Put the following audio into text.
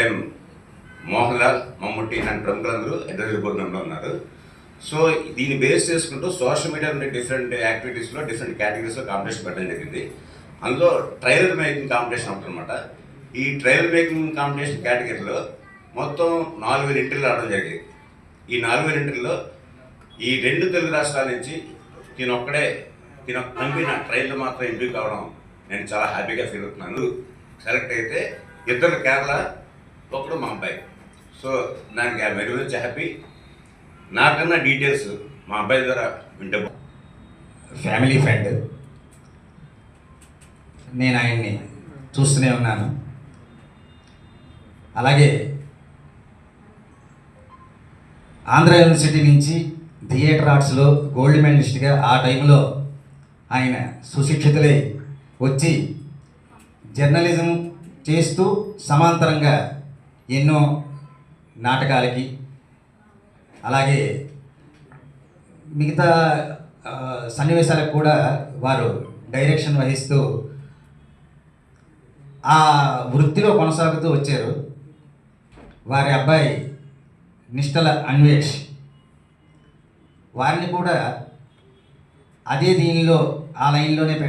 Time Mohan Lal Mammootty and ప్రముఖులందరూ ఎడ్రల్ ప్రోగ్రాంలో ఉన్నారు. సో దీన్ని బేస్ చేసుకుంటూ సోషల్ మీడియా ఉండే డిఫరెంట్ యాక్టివిటీస్లో డిఫరెంట్ కేటగిరీస్లో కాంపిటీషన్ పెట్టడం జరిగింది. అందులో ట్రైలర్ మేకింగ్ కాంపిటీషన్ ఉంటుందన్నమాట ఈ ట్రయల్ మేకింగ్ కాంపిటీషన్ కేటగిరీలో మొత్తం నాలుగు వేల ఇంటర్లు రావడం జరిగింది. ఈ నాలుగు వేల ఇంటర్లో ఈ రెండు తెలుగు రాష్ట్రాల నుంచి నేను ఒక్కడే నేను పంపిన ట్రయల్లో మాత్రం ఎంపిక కావడం నేను చాలా హ్యాపీగా ఫీల్ అవుతున్నాను. సెలెక్ట్ అయితే ఇద్దరు కేరళ ఒకడు మా అబ్బాయి. సో దానికి ఐ వెరీ మచ్ హ్యాపీ నాకన్నా డీటెయిల్స్ మా అబ్బాయి ద్వారా వింటే ఫ్యామిలీ ఫ్రెండ్ నేను ఆయన్ని చూస్తూనే ఉన్నాను. అలాగే ఆంధ్ర యూనివర్సిటీ నుంచి థియేటర్ ఆర్ట్స్లో గోల్డ్ మెడలిస్ట్గా ఆ టైంలో ఆయన సుశిక్షితులై వచ్చి జర్నలిజం చేస్తూ సమాంతరంగా ఎన్నో నాటకాలకి అలాగే మిగతా సన్నివేశాలకు కూడా వారు డైరెక్షన్ వహిస్తూ ఆ వృత్తిలో కొనసాగుతూ వచ్చారు. వారి అబ్బాయి నిష్టల అన్వేష్. వారిని కూడా అదే దీనిలో ఆ లైన్లోనే పెట్టి